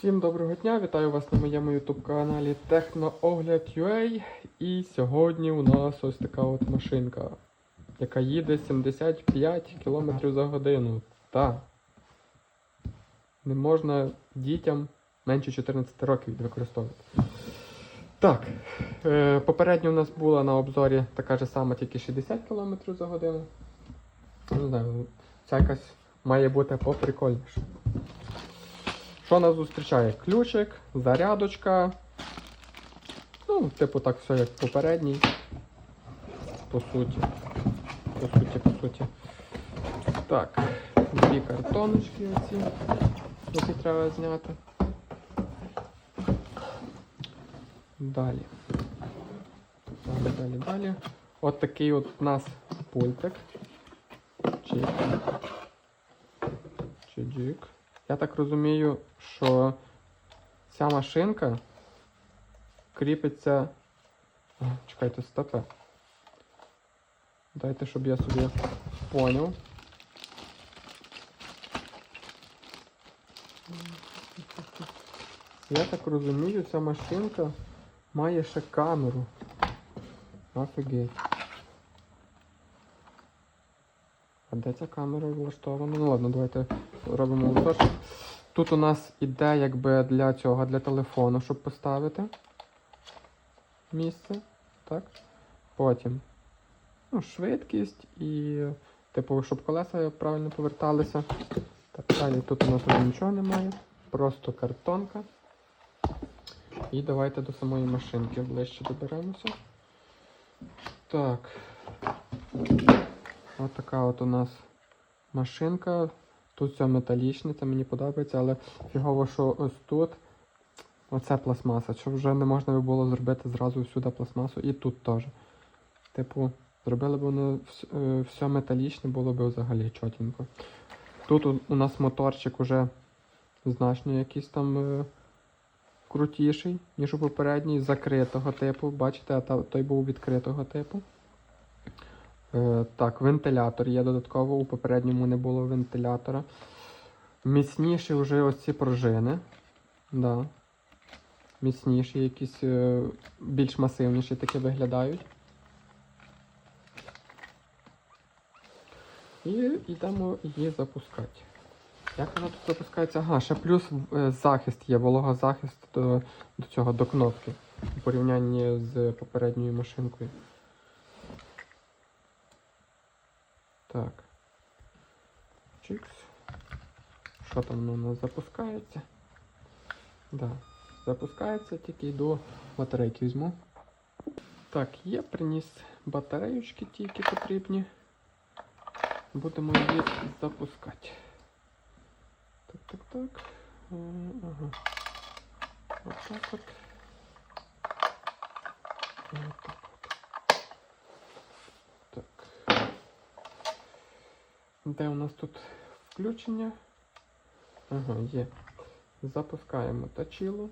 Всім доброго дня! Вітаю вас на моєму YouTube каналі TechnoOгляд.ua І сьогодні у нас ось така от машинка, яка їде 75 км за годину. Та не можна дітям менше 14 років використовувати. Так, е, попередньо у нас була на обзорі така ж сама, тільки 60 км за годину. Не знаю, ця якась має бути поприкольніше. Що нас зустрічає? Ключик, зарядочка. Ну, типу так все як попередній. По суті. По суті, по суті. Так, дві картоночки оці, які треба зняти. Далі. Далі, далі, далі. От такий от у нас пультик. Чик. Чиджик. Я так розумію, що ця машинка кріпиться. Чекайте, стопе. Дайте, щоб я собі поняв. Я так розумію, ця машинка має ще камеру. Офігеть. Де ця камера влаштована? Ну ладно, давайте робимо узор. Тут у нас іде якби для цього, для телефону, щоб поставити місце. Так? Потім ну, швидкість і, типу, щоб колеса правильно поверталися. Так, далі тут у нас вже нічого немає. Просто картонка. І давайте до самої машинки ближче доберемося. Так. Ось така от у нас машинка. Тут все металічне, це мені подобається, але фігово, що ось тут оце пластмаса. Що вже не можна би було зробити зразу всюди пластмасу і тут теж. Типу, зробили б воно е, все металічне, було б взагалі чотенько. Тут у, нас моторчик уже значно якийсь там е, крутіший, ніж у попередній, закритого типу. Бачите, той був відкритого типу. Е, так, вентилятор є додатково, у попередньому не було вентилятора. Міцніші вже ось ці пружини. Да. Міцніші, якісь е, більш масивніші такі виглядають. І йдемо її запускати. Як вона тут запускається? Ага, ще плюс е, захист є, вологозахист до, до цього, до кнопки у порівнянні з попередньою машинкою. Так. Чикс. Що там воно у нас запускається? Да, запускається, тільки йду батарейки візьму. Так, є, приніс батареючки тільки потрібні. Будемо її запускати. Так, так, так. Е, Ага. Отак от. І отак Де у нас тут включення? Ага, є. Запускаємо точило.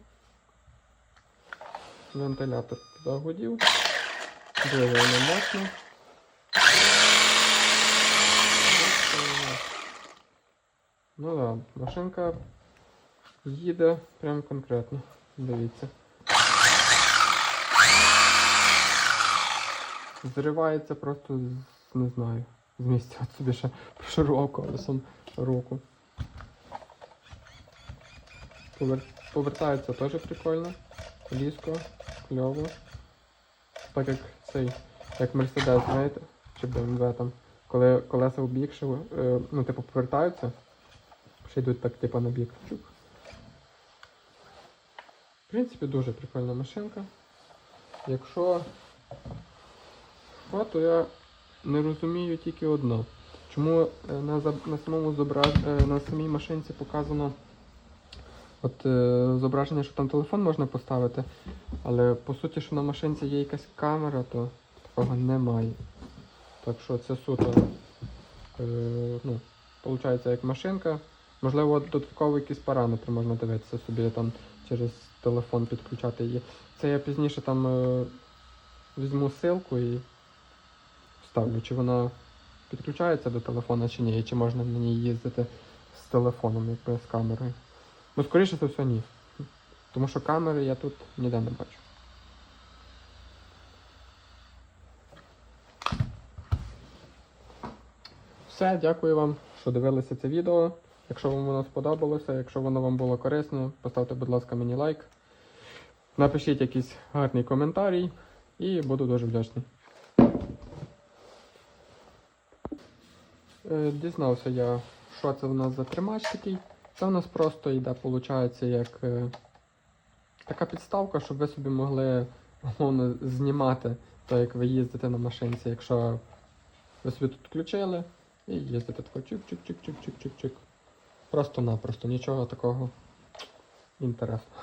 Вентилятор загудів. Дуже мощно. Ну так, машинка їде прям конкретно. Дивіться. Зривається просто з, не знаю, місця от собі ще прошарував колесом руку. Повер... Повертається теж прикольно. Ліско, кльово. Так як цей, як Мерседес, знаєте, чи BMW там, коли колеса в бік, ще, е, ну, типу, повертаються, ще йдуть так, типу, на бік. Чук. В принципі, дуже прикольна машинка. Якщо що, то я не розумію тільки одно. Чому е, на, на самому зобраз... е, на самій машинці показано от, е, зображення, що там телефон можна поставити, але по суті, що на машинці є якась камера, то такого немає. Так що це суто, е, ну, виходить, як машинка. Можливо, додатково якісь параметри можна дивитися собі там через телефон підключати її. Це я пізніше там е, візьму ссылку і вставлю, чи вона підключається до телефона чи ні, і чи можна на ній їздити з телефоном, якби з камерою. Ну, скоріше за все, ні. Тому що камери я тут ніде не бачу. Все, дякую вам, що дивилися це відео. Якщо вам воно сподобалося, якщо воно вам було корисне, поставте, будь ласка, мені лайк. Напишіть якийсь гарний коментарій і буду дуже вдячний. Дізнався я, що це в нас за тримач такий. Це в нас просто йде, виходить, як е, така підставка, щоб ви собі могли умовно знімати, то як ви їздите на машинці, якщо ви собі тут включили і їздите тако чик-чик-чик-чик-чик-чик-чик. Просто-напросто, нічого такого інтересного.